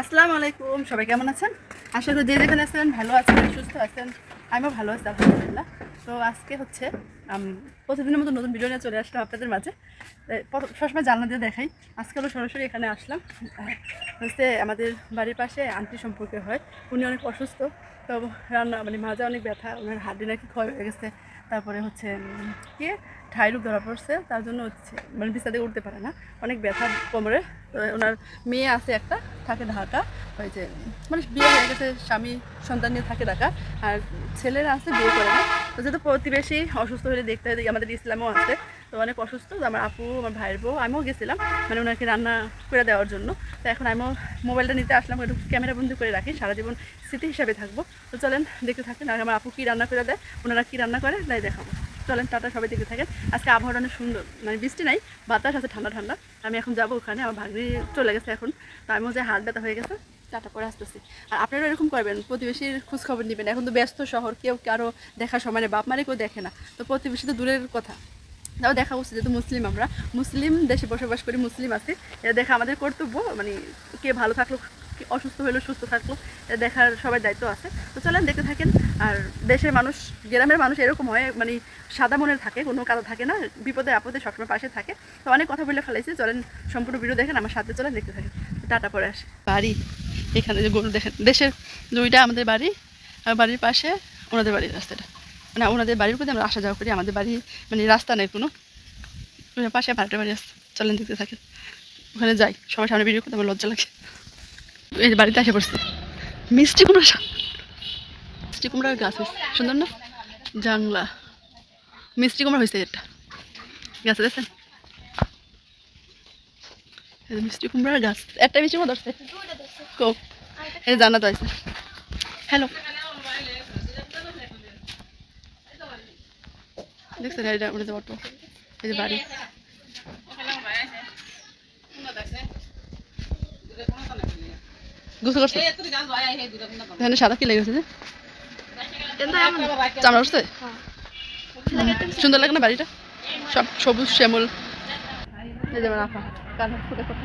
আসসালামু আলাইকুম, সবাই কেমন আছেন? আশা করি যে যেখানে আছেন ভালো আছেন, সুস্থ আছেন, আমিও ভালো আছি, আলহামদুলিল্লাহ। তো আজকে হচ্ছে প্রতিদিনের মতো নতুন ভিডিও নিয়ে চলে আসলাম আপনাদের মাঝে। সবসময় জানলা দিয়ে দেখাই। আজকালও সরাসরি এখানে আসলাম। হচ্ছে আমাদের বাড়ির পাশে আন্টি সম্পর্কে হয়। উনি অনেক অসুস্থ, তো রান্না মানে মাজা অনেক ব্যথা, ওনার হাড্ডি নাকি ক্ষয় হয়ে গেছে। তারপরে হচ্ছে কি? ঠাই রোগ ধরা পড়ছে, তার জন্য হচ্ছে মানে থেকে উঠতে পারে না। অনেক ব্যথা কোমরে। ওনার মেয়ে আছে একটা, থাকে ঢাকা। যে মানে বিয়ে হয়ে গেছে, স্বামী সন্তান নিয়ে থাকে ঢাকা। আর ছেলেরা আছে, বিয়ে করে না। তো যেহেতু প্রতিবেশী অসুস্থ হলে দেখতে হয় আমাদের ইসলামও আছে। তো অনেক অসুস্থ আমার আপু, আমার ভাইয়ের বউ, আমিও গেছিলাম মানে ওনাকে রান্না করে দেওয়ার জন্য। তো এখন আমিও মোবাইলটা নিতে আসলাম, একটু ক্যামেরা বন্দি করে রাখি, সারা জীবন স্মৃতি হিসাবে থাকব। তো চলেন, দেখতে থাকেন, আর আমার আপু কী রান্না করে দেয়, ওনারা কী রান্না করে, তাই দেখাবো। চলেন, টাটা, সবাই দেখে থাকেন। আজকে আবহাওয়াটা অনেক সুন্দর মানে বৃষ্টি নাই, বাতাস আছে, ঠান্ডা ঠান্ডা। আমি এখন যাব ওখানে, আমার ভাগ্নি চলে গেছে এখন। তো আমিও যে হাত ব্যথা হয়ে গেছে টাটা পরে আসতেছি। আর আপনারা এরকম করবেন, প্রতিবেশীর খোঁজ খবর নেবেন। এখন তো ব্যস্ত শহর, কেউ কারও দেখার সময় বাপ মারে কেউ দেখে না। তো প্রতিবেশী তো দূরের কথা। তাও দেখা উচিত, যেহেতু মুসলিম আমরা। মুসলিম দেশে বসবাস করি, মুসলিম আছি। এটা দেখা আমাদের কর্তব্য মানে কে ভালো থাকল অসুস্থ হইল সুস্থ থাকল এটা দেখার সবার দায়িত্ব আছে। তো চলেন, দেখতে থাকেন। আর দেশের মানুষ, গ্রামের মানুষ এরকম হয় মানে সাদা মনের থাকে, কোনো কারও থাকে না, বিপদে আপদে সবসময় পাশে থাকে। তো অনেক কথা বলে ফেলাইছি। চলেন, সম্পূর্ণ ভিডিও দেখেন, আমার সাথে চলেন, দেখতে থাকেন। টাটা পরে আসে। বাড়ি। এখানে যে গরু দেখেন, দেশের দুইটা আমাদের বাড়ি, আর বাড়ির পাশে ওনাদের বাড়ির রাস্তাটা। মানে ওনাদের বাড়ির প্রতি আমরা আসা যাওয়া করি, আমাদের বাড়ি মানে রাস্তা নেই কোনো। ওখানে পাশে ভাড়াটা বাড়ি আসছে চলেন দেখতে থাকেন। ওখানে যাই, সবার সামনে ভিডিও করতে আমার লজ্জা লাগে। এই বাড়িতে আসে পড়ছে। মিষ্টি কুমড়া মিষ্টি কুমড়ার গাছ হয়েছে, সুন্দর না? জাংলা মিষ্টি কুমড়া হয়েছে এটা গাছে দেখছেন? মিষ্টি কুমড়ার গাছ। একটা মিষ্টি কুমড়া ধরছে। কো এই যে জান্নাত আছে হ্যালো দেখছেন এটা উঠে অটো এই যে বাড়ি গোসল করছে? এখানে সাদা কি লেগেছে যে? চামড়া উঠছে? সুন্দর লাগে না বাড়িটা? সব সবুজ শ্যামল। এই যেমন কান ফুটে করতে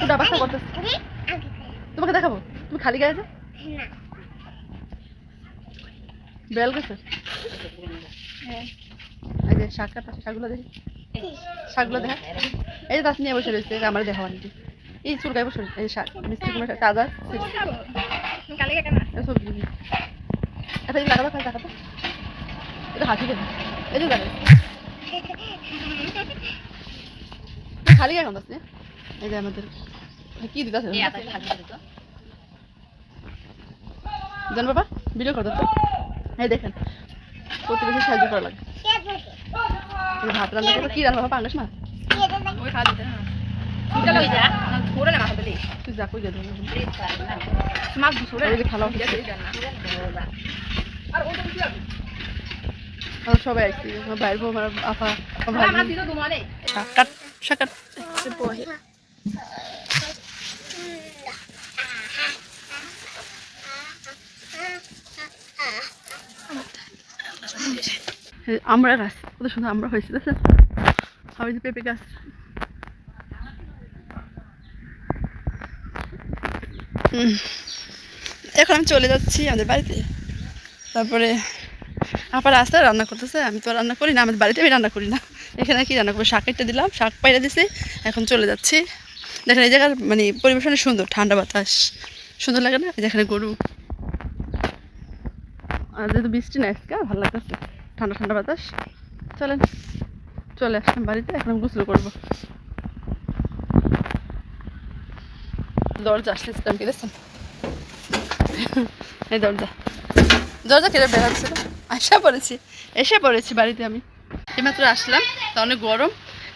ফুটা বাসা করতেছে। তোমাকে দেখাবো? তুমি খালি গায়ে যে বেল গেছে? এই যে শাক কাটা শাকগুলো দেখি। শাকগুলো দেখা। এই যে তাস নিয়ে বসে রয়েছে আমার দেখা আনটি এই চুল গায়ে বসে এই শাক মিষ্টি কুমড়া শাক তাজা সবজি এটা এই লাগাতে খাই দেখাতো এটা হাসি দেবে। এই যে দেখে খালি গায়ে গন্ধ এই যে আমাদের কি দিতে জান বাবা ভিডিও করতো তো এই দেখেন প্রতিবেশী সাহায্য করা লাগে ভাত রান্না করে কি রান্না বাবা পাঙ্গাস না তুই যা কই যা ওই যে সবাই আসছি আমার ভাইয়ের বউ আমার আপা আমার ভাই শাক কাট এই আমরা গাছ কত সুন্দর আমরা হয়েছে দেখছেন যে পেঁপে গাছ। এখন আমি চলে যাচ্ছি আমাদের বাড়িতে। তারপরে আপার রাস্তায় রান্না করতেছে, আমি তো রান্না করি না, আমাদের বাড়িতে আমি রান্না করি না। এখানে কি রান্না করব? শাক দিলাম, শাক পাইরা দিছি, এখন চলে যাচ্ছি। দেখেন, এই জায়গার মানে পরিবেশ অনেক সুন্দর, ঠান্ডা বাতাস। সুন্দর লাগে না? যেখানে গরু। আর যেহেতু বৃষ্টি না ভালো লাগতেছে। ঠান্ডা ঠান্ডা বাতাস। চলেন, চলে আসলাম বাড়িতে, এখন গোসল করব। দরজা আসলে সিস্টেম কি দেখছেন? এই দরজা। দরজা কেটে বেড়াচ্ছিল আসা পড়েছি। এসে পড়েছি বাড়িতে আমি। এইমাত্র আসলাম, তা অনেক গরম।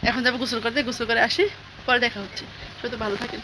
এখন যাব গোসল করতে, গোসল করে আসি, পরে দেখা হচ্ছে। তো ভালো থাকেন।